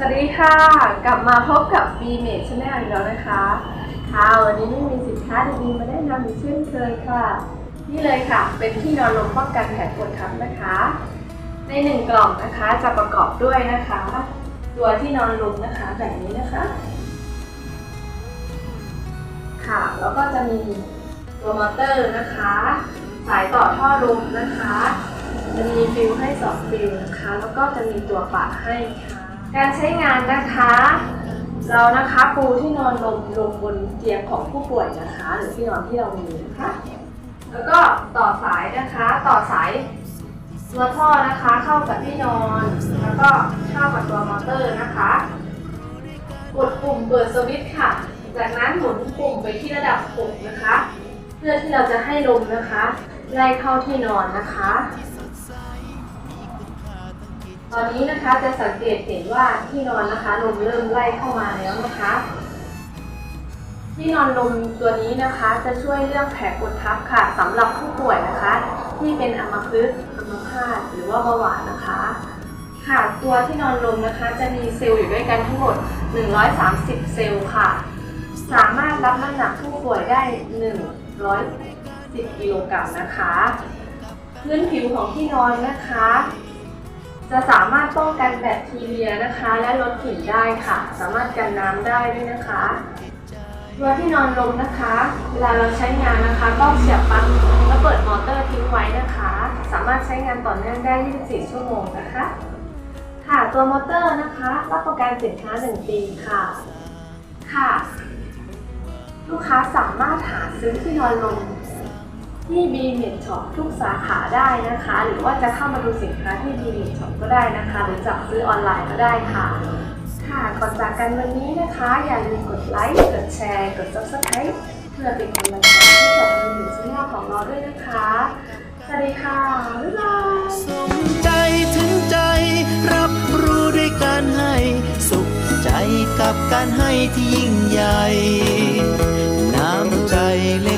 สวัสดีค่ะ กลับมาพบกับ b m a d Channel อีกแล้วนะคะค่ะวันนี้ไม่มีสินค้าดีๆมาแนะนำอีกเช่นเคยค่ะ นี่เลยค่ะ เป็นที่นอนลมป้องกันแผลกดทับนะคะ ในหนึ่งกล่องนะคะจะประกอบด้วยนะคะ ตัวที่นอนลมนะคะแบบนี้นะคะ ค่ะแล้วก็จะมีตัวมอเตอร์นะคะ สายต่อท่อลมนะคะ จะมีฟิลให้สองฟิลนะคะ แล้วก็จะมีตัวปะให้ค่ะ การใช้งานนะคะ เรานะคะปูที่นอนลมลงบนเตียงของผู้ป่วยนะคะ หรือที่นอนที่เรามีนะคะแล้วก็ต่อสายนะคะต่อสายตัวท่อนะคะเข้ากับที่นอนแล้วก็เข้ากับตัวมอเตอร์นะคะกดปุ่มเปิดสวิตช์ค่ะ จากนั้นหมุนปุ่มไปที่ระดับ6นะคะ เพื่อที่เราจะให้ลมนะคะไล่เข้าที่นอนนะคะ ตอนนี้นะคะจะสังเกตเห็นว่าที่นอนนะคะลมเริ่มไล่เข้ามาแล้วนะคะ ที่นอนลมตัวนี้นะคะจะช่วยเรื่องแผลกดทับค่ะสำหรับผู้ป่วยนะคะ ที่เป็นอัมพฤกษ์อัมพาตหรือว่าเบาหวานนะคะค่ะตัวที่นอนลมนะคะจะมีเซลล์อยู่ด้วยกันทั้งหมด 130 เซลล์ค่ะ สามารถรับน้ำหนักผู้ป่วยได้ 110 กิโลกรัมนะคะ พื้นผิวของที่นอนนะคะ จะสามารถป้องกันแบคทีเรียนะคะ และลดกลิ่นได้ค่ะ สามารถกันน้ำได้ด้วยนะคะตัวที่นอนลมนะคะ เวลาเราใช้งานนะคะก็เสียบปลั๊กแล้วเปิดมอเตอร์ทิ้งไว้นะคะ สามารถใช้งานต่อเนื่องได้ 24 ชั่วโมงนะคะ ค่ะตัวมอเตอร์นะคะ รับประกันสินค้า 1 ปีค่ะ ค่ะ ลูกค้าสามารถหาซื้อที่นอนลม ที่ b ีเน็ตช็อปทุกสาขาได้นะคะ หรือว่าจะเข้ามาดูสินค้าที่ b ีเน็ตช็อปก็ได้นะคะ หรือจับซื้อออนไลน์ก็ได้ค่ะ ค่ะก่อนจากกันวันนี้นะคะ อย่าลืมกดไลค์กดแชร์กด subscribe เพื่อเป็นกำลังใจให้กับมือถือช่องของเราด้วยนะคะ สวัสดีค่ะ บ๊ายบายสมใจถึงใจ รับรู้ด้วยการให้ สุขใจกับการให้ที่ยิ่งใหญ่ น้ำใจเล็ก